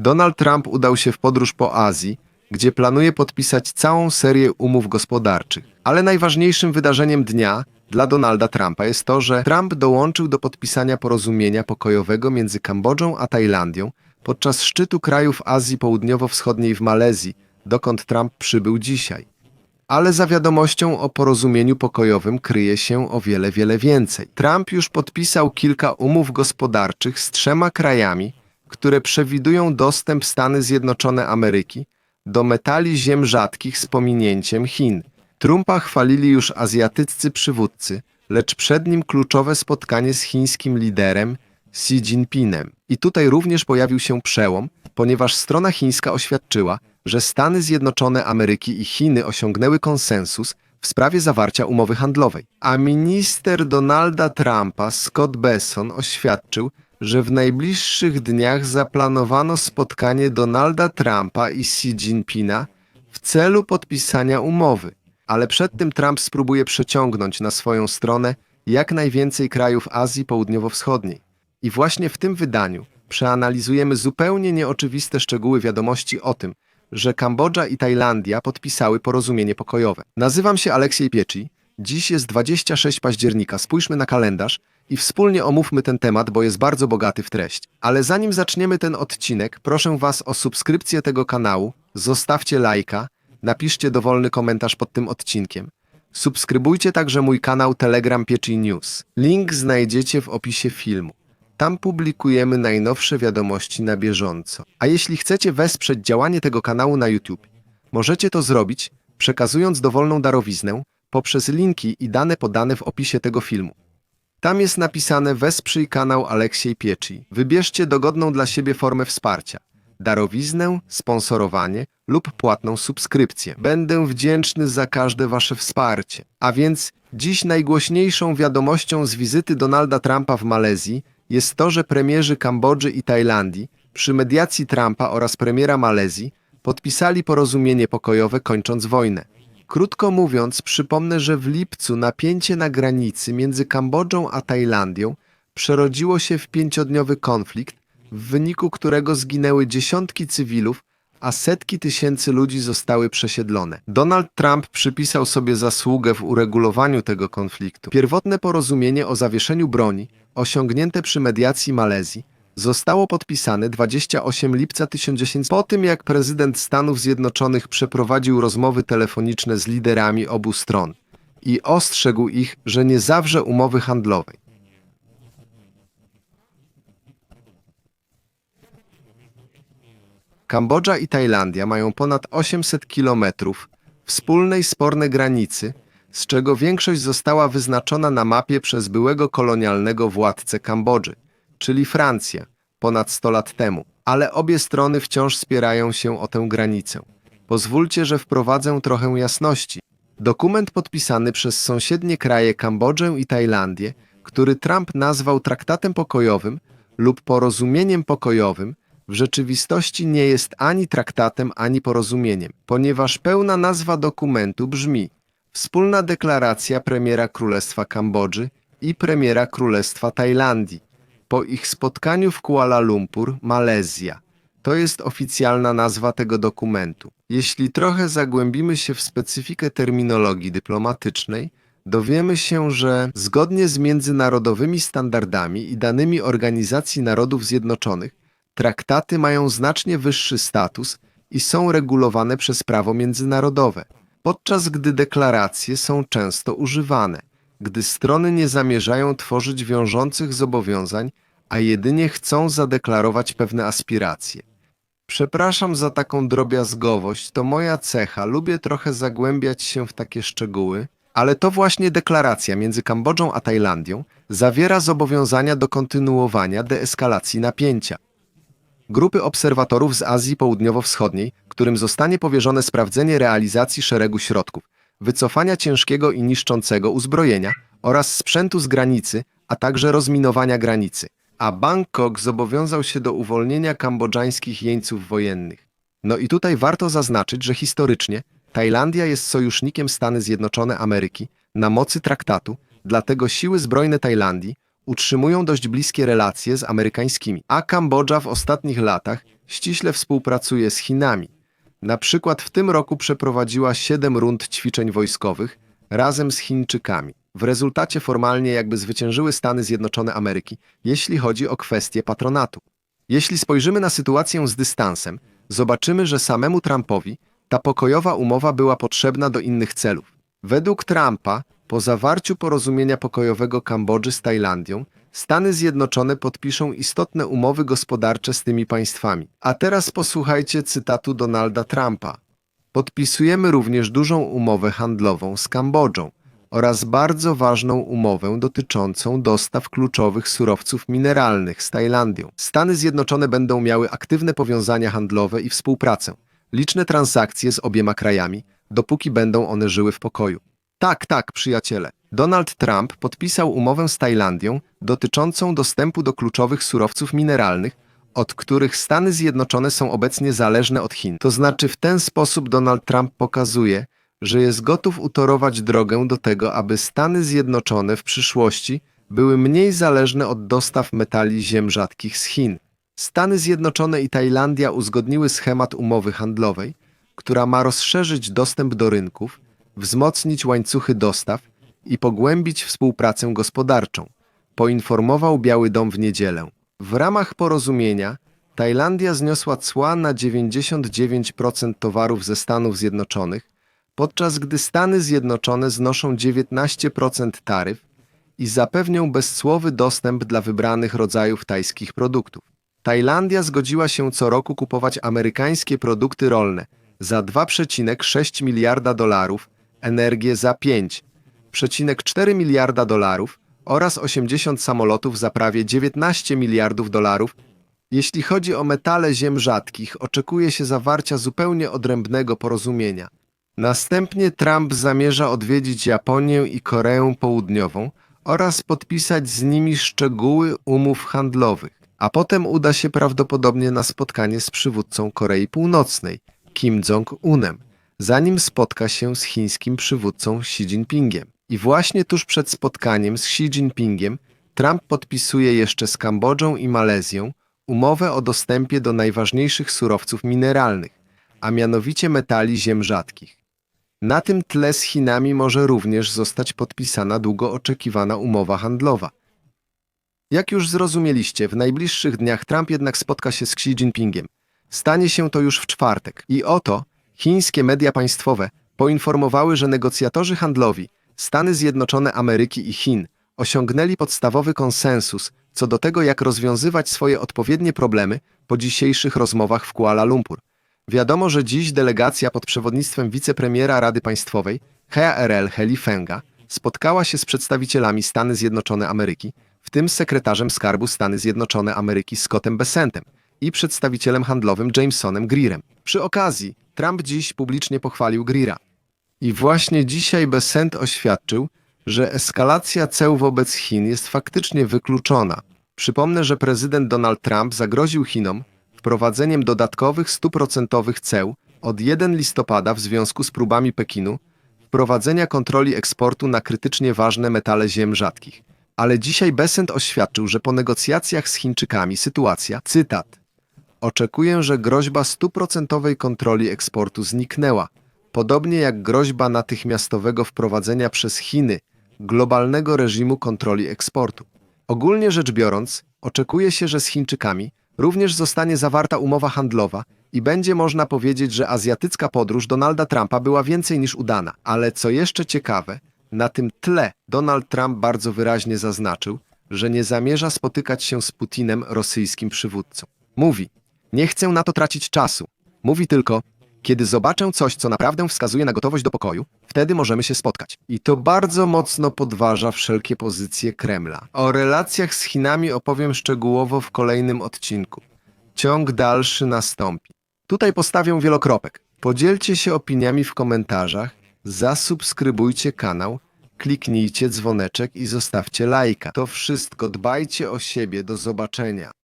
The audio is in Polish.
Donald Trump udał się w podróż po Azji, gdzie planuje podpisać całą serię umów gospodarczych. Ale najważniejszym wydarzeniem dnia dla Donalda Trumpa jest to, że Trump dołączył do podpisania porozumienia pokojowego między Kambodżą a Tajlandią podczas szczytu krajów Azji Południowo-Wschodniej w Malezji, dokąd Trump przybył dzisiaj. Ale za wiadomością o porozumieniu pokojowym kryje się o wiele, wiele więcej. Trump już podpisał kilka umów gospodarczych z trzema krajami, które przewidują dostęp Stany Zjednoczone Ameryki do metali ziem rzadkich z pominięciem Chin. Trumpa chwalili już azjatyccy przywódcy, lecz przed nim kluczowe spotkanie z chińskim liderem Xi Jinpingem. I tutaj również pojawił się przełom, ponieważ strona chińska oświadczyła, że Stany Zjednoczone Ameryki i Chiny osiągnęły konsensus w sprawie zawarcia umowy handlowej. A minister Donalda Trumpa, Scott Besson, oświadczył, że w najbliższych dniach zaplanowano spotkanie Donalda Trumpa i Xi Jinpinga w celu podpisania umowy. Ale przed tym Trump spróbuje przeciągnąć na swoją stronę jak najwięcej krajów Azji Południowo-Wschodniej. I właśnie w tym wydaniu przeanalizujemy zupełnie nieoczywiste szczegóły wiadomości o tym, że Kambodża i Tajlandia podpisały porozumienie pokojowe. Nazywam się Aleksiej Pieczy. Dziś jest 26 października. Spójrzmy na kalendarz i wspólnie omówmy ten temat, bo jest bardzo bogaty w treść. Ale zanim zaczniemy ten odcinek, proszę Was o subskrypcję tego kanału, zostawcie lajka, napiszcie dowolny komentarz pod tym odcinkiem. Subskrybujcie także mój kanał Telegram Pieczy News. Link znajdziecie w opisie filmu. Tam publikujemy najnowsze wiadomości na bieżąco. A jeśli chcecie wesprzeć działanie tego kanału na YouTube, możecie to zrobić przekazując dowolną darowiznę poprzez linki i dane podane w opisie tego filmu. Tam jest napisane wesprzyj kanał Aleksiej Pieczy. Wybierzcie dogodną dla siebie formę wsparcia. Darowiznę, sponsorowanie lub płatną subskrypcję. Będę wdzięczny za każde wasze wsparcie. A więc dziś najgłośniejszą wiadomością z wizyty Donalda Trumpa w Malezji jest to, że premierzy Kambodży i Tajlandii przy mediacji Trumpa oraz premiera Malezji podpisali porozumienie pokojowe kończąc wojnę. Krótko mówiąc, przypomnę, że w lipcu napięcie na granicy między Kambodżą a Tajlandią przerodziło się w pięciodniowy konflikt, w wyniku którego zginęły dziesiątki cywilów, a setki tysięcy ludzi zostały przesiedlone. Donald Trump przypisał sobie zasługę w uregulowaniu tego konfliktu. Pierwotne porozumienie o zawieszeniu broni, osiągnięte przy mediacji Malezji, zostało podpisane 28 lipca 1900 po tym, jak prezydent Stanów Zjednoczonych przeprowadził rozmowy telefoniczne z liderami obu stron i ostrzegł ich, że nie zawrze umowy handlowej. Kambodża i Tajlandia mają ponad 800 kilometrów wspólnej spornej granicy, z czego większość została wyznaczona na mapie przez byłego kolonialnego władcę Kambodży, czyli Francję, ponad 100 lat temu. Ale obie strony wciąż spierają się o tę granicę. Pozwólcie, że wprowadzę trochę jasności. Dokument podpisany przez sąsiednie kraje Kambodżę i Tajlandię, który Trump nazwał traktatem pokojowym lub porozumieniem pokojowym, w rzeczywistości nie jest ani traktatem, ani porozumieniem, ponieważ pełna nazwa dokumentu brzmi Wspólna deklaracja premiera Królestwa Kambodży i premiera Królestwa Tajlandii po ich spotkaniu w Kuala Lumpur, Malezja. To jest oficjalna nazwa tego dokumentu. Jeśli trochę zagłębimy się w specyfikę terminologii dyplomatycznej, dowiemy się, że zgodnie z międzynarodowymi standardami i danymi Organizacji Narodów Zjednoczonych, traktaty mają znacznie wyższy status i są regulowane przez prawo międzynarodowe, podczas gdy deklaracje są często używane, gdy strony nie zamierzają tworzyć wiążących zobowiązań, a jedynie chcą zadeklarować pewne aspiracje. Przepraszam za taką drobiazgowość, to moja cecha, lubię trochę zagłębiać się w takie szczegóły, ale to właśnie deklaracja między Kambodżą a Tajlandią zawiera zobowiązania do kontynuowania deeskalacji napięcia. Grupy obserwatorów z Azji Południowo-Wschodniej, którym zostanie powierzone sprawdzenie realizacji szeregu środków, wycofania ciężkiego i niszczącego uzbrojenia oraz sprzętu z granicy, a także rozminowania granicy. A Bangkok zobowiązał się do uwolnienia kambodżańskich jeńców wojennych. No i tutaj warto zaznaczyć, że historycznie Tajlandia jest sojusznikiem Stany Zjednoczone Ameryki na mocy traktatu, dlatego siły zbrojne Tajlandii utrzymują dość bliskie relacje z amerykańskimi, a Kambodża w ostatnich latach ściśle współpracuje z Chinami. Na przykład w tym roku przeprowadziła siedem rund ćwiczeń wojskowych razem z Chińczykami. W rezultacie formalnie jakby zwyciężyły Stany Zjednoczone Ameryki, jeśli chodzi o kwestię patronatu. Jeśli spojrzymy na sytuację z dystansem, zobaczymy, że samemu Trumpowi ta pokojowa umowa była potrzebna do innych celów. Według Trumpa, po zawarciu porozumienia pokojowego Kambodży z Tajlandią, Stany Zjednoczone podpiszą istotne umowy gospodarcze z tymi państwami. A teraz posłuchajcie cytatu Donalda Trumpa. Podpisujemy również dużą umowę handlową z Kambodżą oraz bardzo ważną umowę dotyczącą dostaw kluczowych surowców mineralnych z Tajlandią. Stany Zjednoczone będą miały aktywne powiązania handlowe i współpracę, liczne transakcje z obiema krajami, dopóki będą one żyły w pokoju. Tak, tak, przyjaciele. Donald Trump podpisał umowę z Tajlandią dotyczącą dostępu do kluczowych surowców mineralnych, od których Stany Zjednoczone są obecnie zależne od Chin. To znaczy, w ten sposób Donald Trump pokazuje, że jest gotów utorować drogę do tego, aby Stany Zjednoczone w przyszłości były mniej zależne od dostaw metali ziem rzadkich z Chin. Stany Zjednoczone i Tajlandia uzgodniły schemat umowy handlowej, która ma rozszerzyć dostęp do rynków, wzmocnić łańcuchy dostaw i pogłębić współpracę gospodarczą, poinformował Biały Dom w niedzielę. W ramach porozumienia Tajlandia zniosła cła na 99% towarów ze Stanów Zjednoczonych, podczas gdy Stany Zjednoczone znoszą 19% taryf i zapewnią bezcłowy dostęp dla wybranych rodzajów tajskich produktów. Tajlandia zgodziła się co roku kupować amerykańskie produkty rolne za 2,6 miliarda dolarów, energię za 5,4 miliarda dolarów oraz 80 samolotów za prawie 19 miliardów dolarów. Jeśli chodzi o metale ziem rzadkich, oczekuje się zawarcia zupełnie odrębnego porozumienia. Następnie Trump zamierza odwiedzić Japonię i Koreę Południową oraz podpisać z nimi szczegóły umów handlowych, a potem uda się prawdopodobnie na spotkanie z przywódcą Korei Północnej, Kim Jong-unem, zanim spotka się z chińskim przywódcą Xi Jinpingiem. I właśnie tuż przed spotkaniem z Xi Jinpingiem Trump podpisuje jeszcze z Kambodżą i Malezją umowę o dostępie do najważniejszych surowców mineralnych, a mianowicie metali ziem rzadkich. Na tym tle z Chinami może również zostać podpisana długo oczekiwana umowa handlowa. Jak już zrozumieliście, w najbliższych dniach Trump jednak spotka się z Xi Jinpingiem. Stanie się to już w czwartek. I oto chińskie media państwowe poinformowały, że negocjatorzy handlowi Stany Zjednoczone Ameryki i Chin osiągnęli podstawowy konsensus co do tego, jak rozwiązywać swoje odpowiednie problemy po dzisiejszych rozmowach w Kuala Lumpur. Wiadomo, że dziś delegacja pod przewodnictwem wicepremiera Rady Państwowej HRL Heli Fenga spotkała się z przedstawicielami Stany Zjednoczone Ameryki, w tym sekretarzem Skarbu Stany Zjednoczone Ameryki Scottem Bessentem i przedstawicielem handlowym Jamesonem Greerem. Przy okazji Trump dziś publicznie pochwalił Greera. I właśnie dzisiaj Bessent oświadczył, że eskalacja ceł wobec Chin jest faktycznie wykluczona. Przypomnę, że prezydent Donald Trump zagroził Chinom wprowadzeniem dodatkowych stuprocentowych ceł od 1 listopada w związku z próbami Pekinu wprowadzenia kontroli eksportu na krytycznie ważne metale ziem rzadkich. Ale dzisiaj Besant oświadczył, że po negocjacjach z Chińczykami sytuacja, cytat, Oczekuję, że groźba stuprocentowej kontroli eksportu zniknęła, podobnie jak groźba natychmiastowego wprowadzenia przez Chiny globalnego reżimu kontroli eksportu. Ogólnie rzecz biorąc, oczekuje się, że z Chińczykami również zostanie zawarta umowa handlowa i będzie można powiedzieć, że azjatycka podróż Donalda Trumpa była więcej niż udana. Ale co jeszcze ciekawe, na tym tle Donald Trump bardzo wyraźnie zaznaczył, że nie zamierza spotykać się z Putinem, rosyjskim przywódcą. Mówi, nie chcę na to tracić czasu. Mówi tylko, kiedy zobaczę coś, co naprawdę wskazuje na gotowość do pokoju, wtedy możemy się spotkać. I to bardzo mocno podważa wszelkie pozycje Kremla. O relacjach z Chinami opowiem szczegółowo w kolejnym odcinku. Ciąg dalszy nastąpi. Tutaj postawię wielokropek. Podzielcie się opiniami w komentarzach, zasubskrybujcie kanał, kliknijcie dzwoneczek i zostawcie lajka. To wszystko. Dbajcie o siebie. Do zobaczenia.